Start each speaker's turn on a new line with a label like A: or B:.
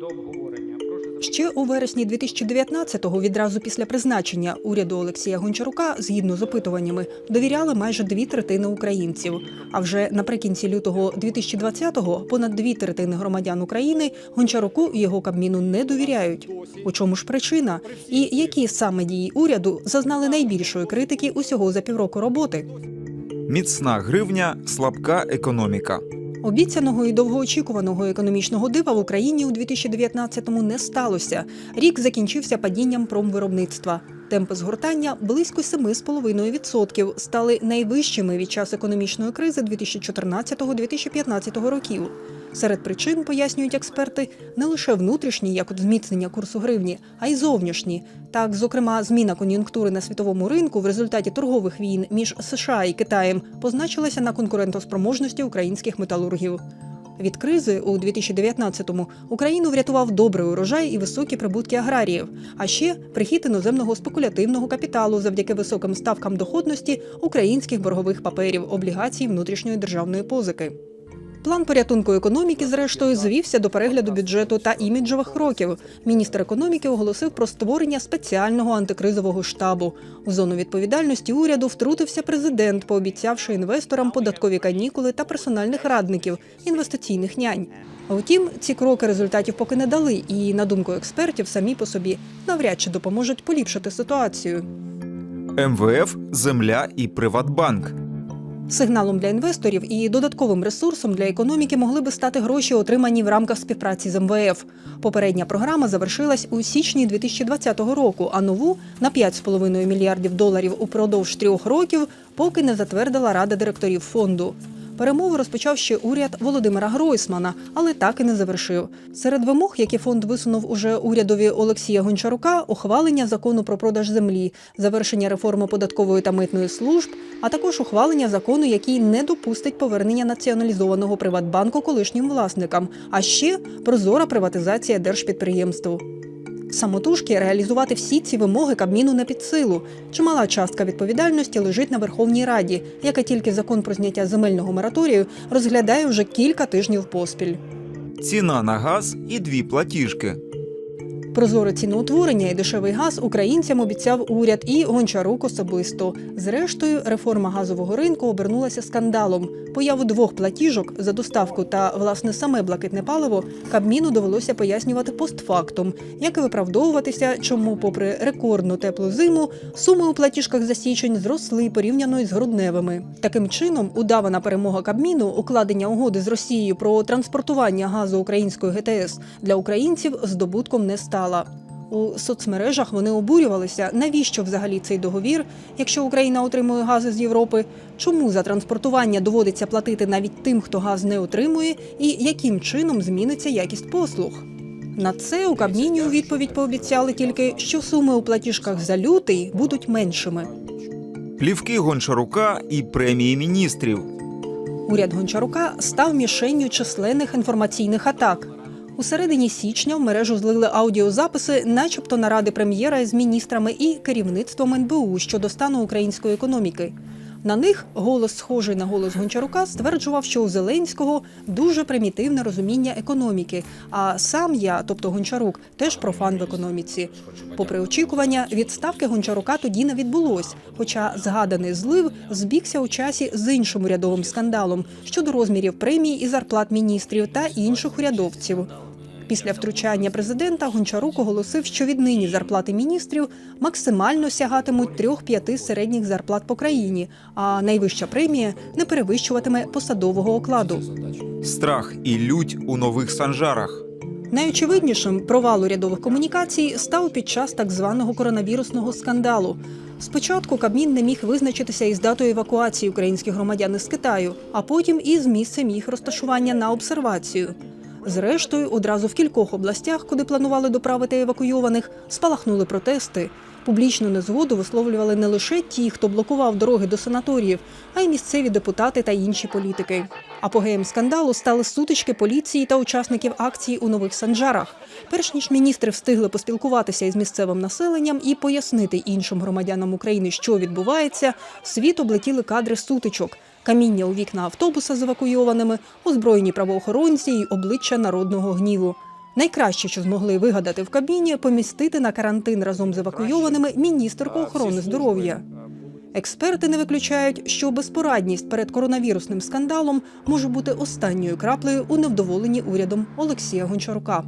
A: до обговорення.
B: Ще у вересні 2019-го, відразу після призначення уряду Олексія Гончарука, згідно з опитуваннями, довіряли майже дві третини українців. А вже наприкінці лютого 2020-го понад дві третини громадян України Гончаруку і його кабміну не довіряють. У чому ж причина? І які саме дії уряду зазнали найбільшої критики усього за півроку роботи?
C: Міцна гривня, слабка економіка.
B: Обіцяного і довгоочікуваного економічного дива в Україні у 2019-му не сталося. Рік закінчився падінням промвиробництва. Темпи згортання близько 7,5% стали найвищими від часу економічної кризи 2014-2015 років. Серед причин пояснюють експерти не лише внутрішні, як от зміцнення курсу гривні, а й зовнішні. Так, зокрема, зміна кон'юнктури на світовому ринку в результаті торгових війн між США і Китаєм позначилася на конкурентоспроможності українських металургів. Від кризи у 2019-му Україну врятував добрий урожай і високі прибутки аграріїв, а ще прихід іноземного спекулятивного капіталу завдяки високим ставкам доходності українських боргових паперів, облігацій внутрішньої державної позики. План порятунку економіки, зрештою, звівся до перегляду бюджету та іміджових кроків. Міністр економіки оголосив про створення спеціального антикризового штабу. У зону відповідальності уряду втрутився президент, пообіцявши інвесторам податкові канікули та персональних радників, інвестиційних нянь. Втім, ці кроки результатів поки не дали, і на думку експертів, самі по собі навряд чи допоможуть поліпшити ситуацію.
C: МВФ, земля і Приватбанк.
B: Сигналом для інвесторів і додатковим ресурсом для економіки могли би стати гроші, отримані в рамках співпраці з МВФ. Попередня програма завершилась у січні 2020 року, а нову на 5,5 мільярдів доларів упродовж трьох років поки не затвердила Рада директорів фонду. Перемови розпочав ще уряд Володимира Гройсмана, але так і не завершив. Серед вимог, які фонд висунув уже урядові Олексія Гончарука, ухвалення закону про продаж землі, завершення реформи податкової та митної служб, а також ухвалення закону, який не допустить повернення націоналізованого Приватбанку колишнім власникам, а ще прозора приватизація держпідприємств. Самотужки реалізувати всі ці вимоги Кабміну не під силу. Чимала частка відповідальності лежить на Верховній Раді, яка тільки закон про зняття земельного мораторію розглядає вже кілька тижнів поспіль.
C: Ціна на газ і дві платіжки.
B: Прозоре ціноутворення і дешевий газ українцям обіцяв уряд і Гончарук особисто. Зрештою, реформа газового ринку обернулася скандалом. Появу двох платіжок за доставку та власне саме блакитне паливо Кабміну довелося пояснювати постфактум, як і виправдовуватися, чому, попри рекордну теплу зиму, суми у платіжках за січень зросли порівняно із грудневими. Таким чином, удавана перемога Кабміну, укладення угоди з Росією про транспортування газу української ГТС для українців здобутком не стала. У соцмережах вони обурювалися, навіщо взагалі цей договір, якщо Україна отримує газ з Європи, чому за транспортування доводиться платити навіть тим, хто газ не отримує, і яким чином зміниться якість послуг. На це у Кабміні у відповідь пообіцяли тільки, що суми у платіжках за лютий будуть меншими.
C: Плівки Гончарука і премії міністрів.
B: Уряд Гончарука став мішенню численних інформаційних атак. У середині січня в мережу злили аудіозаписи, начебто наради прем'єра з міністрами і керівництвом НБУ щодо стану української економіки. На них голос, схожий на голос Гончарука, стверджував, що у Зеленського дуже примітивне розуміння економіки. А сам я, тобто Гончарук, теж профан в економіці. Попри очікування, відставки Гончарука тоді не відбулось. Хоча згаданий злив збігся у часі з іншим урядовим скандалом щодо розмірів премій і зарплат міністрів та інших урядовців. Після втручання президента Гончарук оголосив, що віднині зарплати міністрів максимально сягатимуть трьох-п'яти середніх зарплат по країні, а найвища премія не перевищуватиме посадового окладу.
C: Страх і лють у нових санжарах.
B: Найочевиднішим провал урядових комунікацій став під час так званого коронавірусного скандалу. Спочатку Кабмін не міг визначитися із датою евакуації українських громадян із Китаю, а потім із місцем їх розташування на обсервацію. Зрештою, одразу в кількох областях, куди планували доправити евакуйованих, спалахнули протести. Публічну незгоду висловлювали не лише ті, хто блокував дороги до санаторіїв, а й місцеві депутати та інші політики. Апогеєм скандалу стали сутички поліції та учасників акції у нових санжарах. Перш ніж міністри встигли поспілкуватися із місцевим населенням і пояснити іншим громадянам України, що відбувається, світ облетіли кадри сутичок. Каміння у вікна автобуса з евакуйованими, озброєні правоохоронці і обличчя народного гніву. Найкраще, що змогли вигадати в кабіні, помістити на карантин разом з евакуйованими міністерку охорони здоров'я. Експерти не виключають, що безпорадність перед коронавірусним скандалом може бути останньою краплею у невдоволенні урядом Олексія Гончарука.